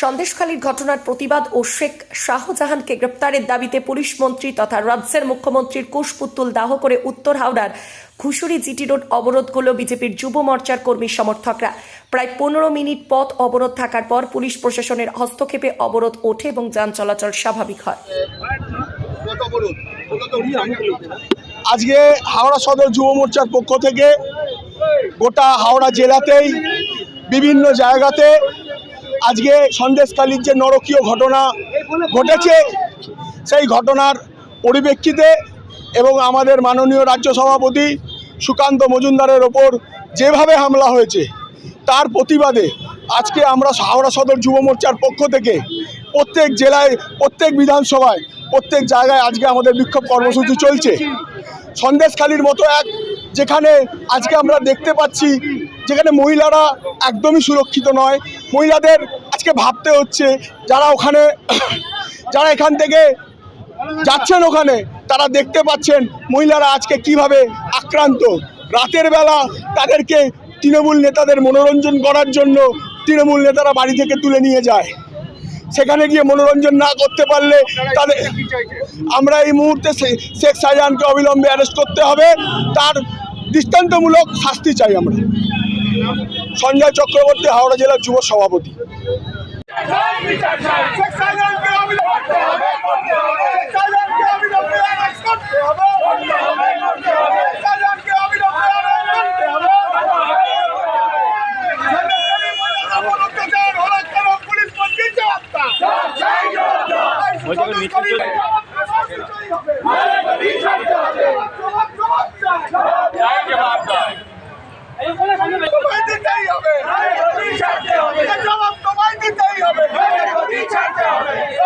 সন্দেশখালীর ঘটনার প্রতিবাদ ও শেখ শাহজাহানকে গ্রেপ্তারের দাবিতে পুলিশ মন্ত্রী তথা রাজ্যের মুখ্যমন্ত্রীর কুশপুত্তুল দাহ করে উত্তর হাওড়ার ঘুষুরি জিটি রোড অবরোধ করল বিজেপির যুব মোর্চার কর্মী সমর্থকরা। প্রায় পনেরো মিনিট পথ অবরোধ থাকার পর পুলিশ প্রশাসনের হস্তক্ষেপে অবরোধ ওঠে এবং যান চলাচল স্বাভাবিক হয়। আজকে হাওড়া সদর যুব মোর্চার পক্ষ থেকে গোটা হাওড়া জেলাতেই বিভিন্ন জায়গাতে আজকে সন্দেশকালীর যে নরকীয় ঘটনা ঘটেছে, সেই ঘটনার পরিপ্রেক্ষিতে এবং আমাদের মাননীয় রাজ্য সভাপতি সুকান্ত মজুমদারের ওপর যেভাবে হামলা হয়েছে, তার প্রতিবাদে আজকে আমরা হাওড়া সদর যুব মোর্চার পক্ষ থেকে প্রত্যেক জেলায়, প্রত্যেক বিধানসভায়, প্রত্যেক জায়গায় আজকে আমাদের বিক্ষোভ কর্মসূচি চলছে। সন্দেশখালির মতো এক যেখানে আজকে আমরা দেখতে পাচ্ছি যেখানে মহিলারা একদমই সুরক্ষিত নয়। মহিলাদের আজকে ভাবতে হচ্ছে, যারা ওখানে, যারা এখান থেকে যাচ্ছেন ওখানে, তারা দেখতে পাচ্ছেন মহিলারা আজকে কীভাবে আক্রান্ত। রাতের বেলা তাদেরকে তৃণমূল নেতাদের মনোরঞ্জন করার জন্য তৃণমূল নেতারা বাড়ি থেকে তুলে নিয়ে যায়। সেখানে গিয়ে মনোরঞ্জন না করতে পারলে তাদের আমরা এই মুহূর্তে শেখ শাহজাহানকে অবিলম্বে অ্যারেস্ট করতে হবে। তার দৃষ্টান্তমূলক শাস্তি চাই আমরা। সঞ্জয় চক্রবর্তী হাওড়া জেলার যুব সভাপতি। চুরি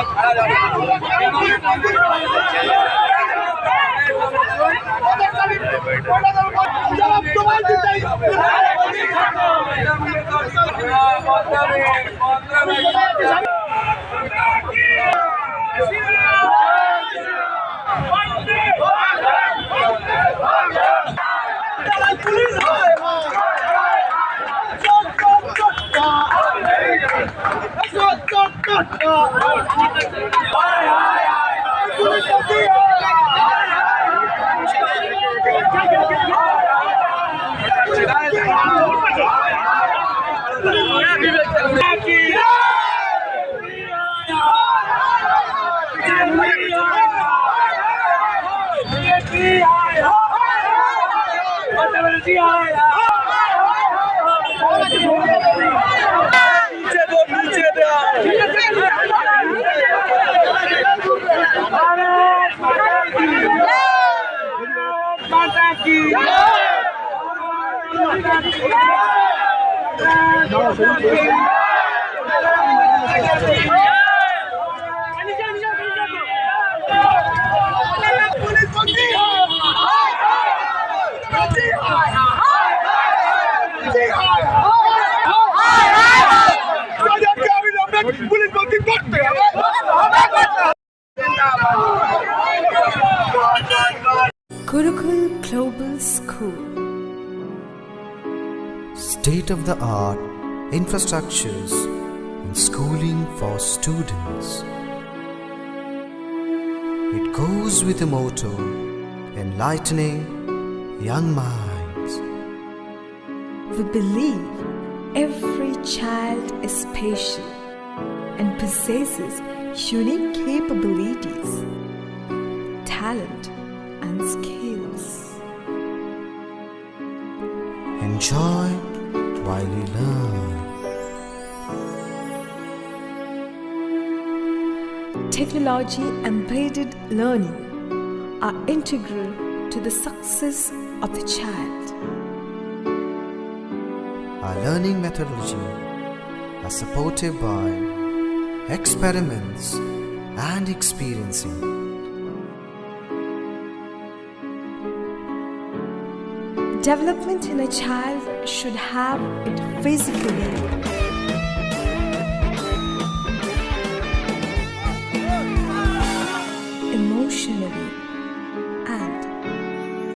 দিতে Yeah. পুলিশ বন্দি করতে হবে Gurukul Global School. state of the art infrastructures and schooling for students. It goes with a motto enlightening young minds. We believe every child is special and possesses unique capabilities, talent, and skills. Enjoy while you learn. Technology embedded learning are integral to the success of the child. Our learning methodology are supported by experiments and experiencing. Development in a child should have it physically,